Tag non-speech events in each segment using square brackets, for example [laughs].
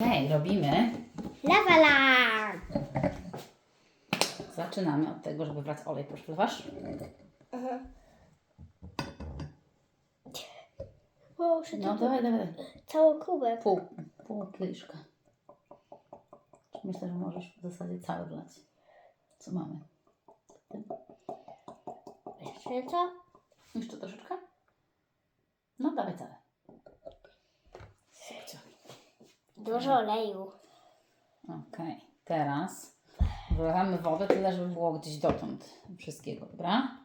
Okej, robimy. Lawala! Zaczynamy od tego, żeby brać olej. Proszę, wlewasz? O, muszę No, dawaj, dawaj. całą kubek. Pół, pół kieliszka. Myślę, że możesz w zasadzie cały wlać. Co mamy? Jeszcze co? Jeszcze troszeczkę? No, dawaj całe. Dużo oleju. Okej, teraz wlewamy wodę tyle, żeby było gdzieś dotąd wszystkiego, dobra?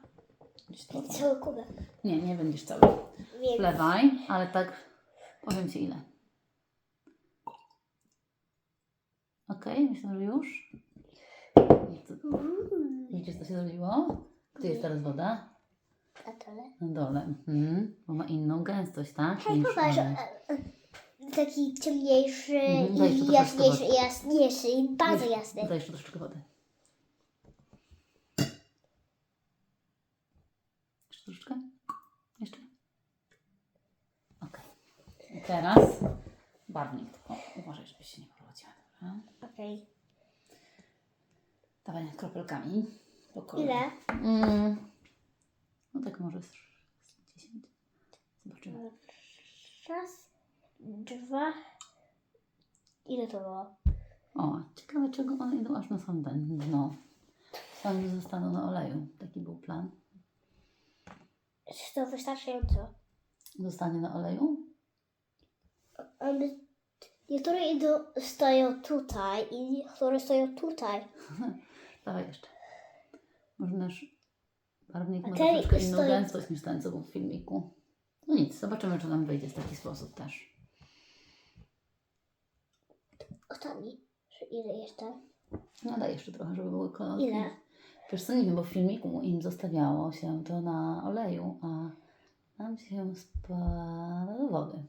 Gdzieś dotąd. Cały kubek. Nie, nie będziesz cały. Wlewaj, ale tak powiem Ci ile. Okej, myślę, że już. Widzisz, co się zrobiło? Gdzie jest teraz woda? A tyle? Na dole. Mhm. Bo ma inną gęstość, tak? Hej, Niż popatrz. olej. e, e, Taki ciemniejszy Mhm, daj jeszcze i troszeczkę jaśniejszy, wody. jasniejszy i bardzo Weź- jasny. Daj jeszcze troszeczkę wody. Jeszcze troszeczkę? Jeszcze? Okej. I teraz barwnik. Tylko uważaj, żebyś się nie prowadziła. Dobra? Okej. Dawaj kropelkami. Po kolei. Ile? Mm. No tak może z z 10. Zobaczymy. Raz, dwa. Ile to było? O, ciekawe czego one idą aż na sam ten dno. Tam zostaną na oleju. Taki był plan. Czy to wystarczająco? Zostanie na oleju? One, niektóre idą, stoją tutaj i niektóre stoją tutaj. [laughs] Dawaj jeszcze. Może nasz barwnik ma troszeczkę inną stoi- gęstość niż ten, co był w filmiku. No nic, zobaczymy, czy nam wyjdzie w taki sposób też. Ostatni. Czy Ile jeszcze? No daj jeszcze trochę, żeby były kolorki. Ile? Wiesz co, nie wiem, bo w filmiku im zostawiało się to na oleju, a nam się spada do wody.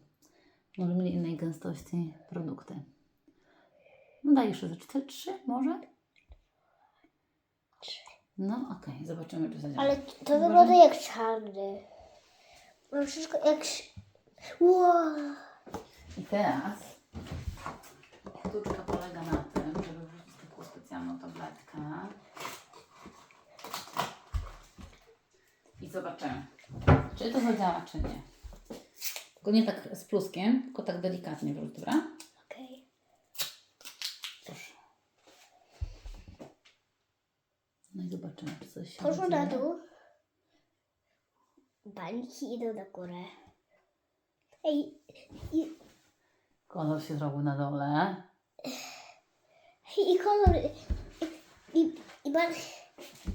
Może mieli innej gęstości produkty. No daj jeszcze ze cztery, trzy może? No okej, zobaczymy, czy zadziała. Ale to wygląda jak czarny. Mam wszystko jak... sz- Wow. I teraz sztuczka polega na tym, żeby wrzucić taką specjalną tabletkę. I zobaczymy, czy to zadziała, czy nie. Tylko nie tak z pluskiem, tylko tak delikatnie wrzuć, dobra? Okej. Proszę. No i zobaczymy, czy coś się Poszło na dół. Bańki idą na górę. Ej, i, Kolor się zrobił na dole. I kolor... I, i, i bar...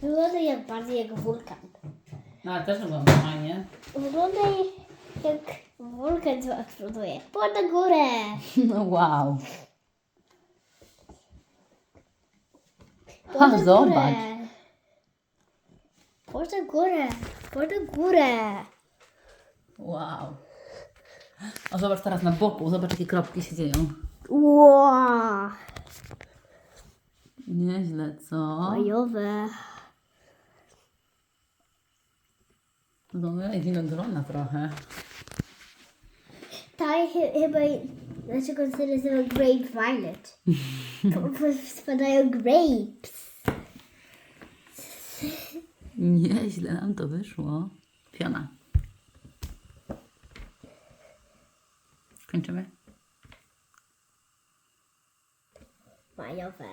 Wygląda jak bardziej jak wulkan. No ale też wygląda fajnie. Wygląda jak wulkan, co eksploduje. Po na górę! [laughs] No wow. Po Ha, na zobacz. górę! Po na górę! Po na górę! Wow. O, zobacz teraz na boku, zobacz jakie kropki się dzieją. Wow! Nieźle, co? Majowe. Wygląda jak winogrona trochę. Ta chy- chyba, dlaczego się nazywa Grape Violet? [laughs] Bo, spadają grapes. Nieźle nam to wyszło. Fiona. Kończymy? Majowe.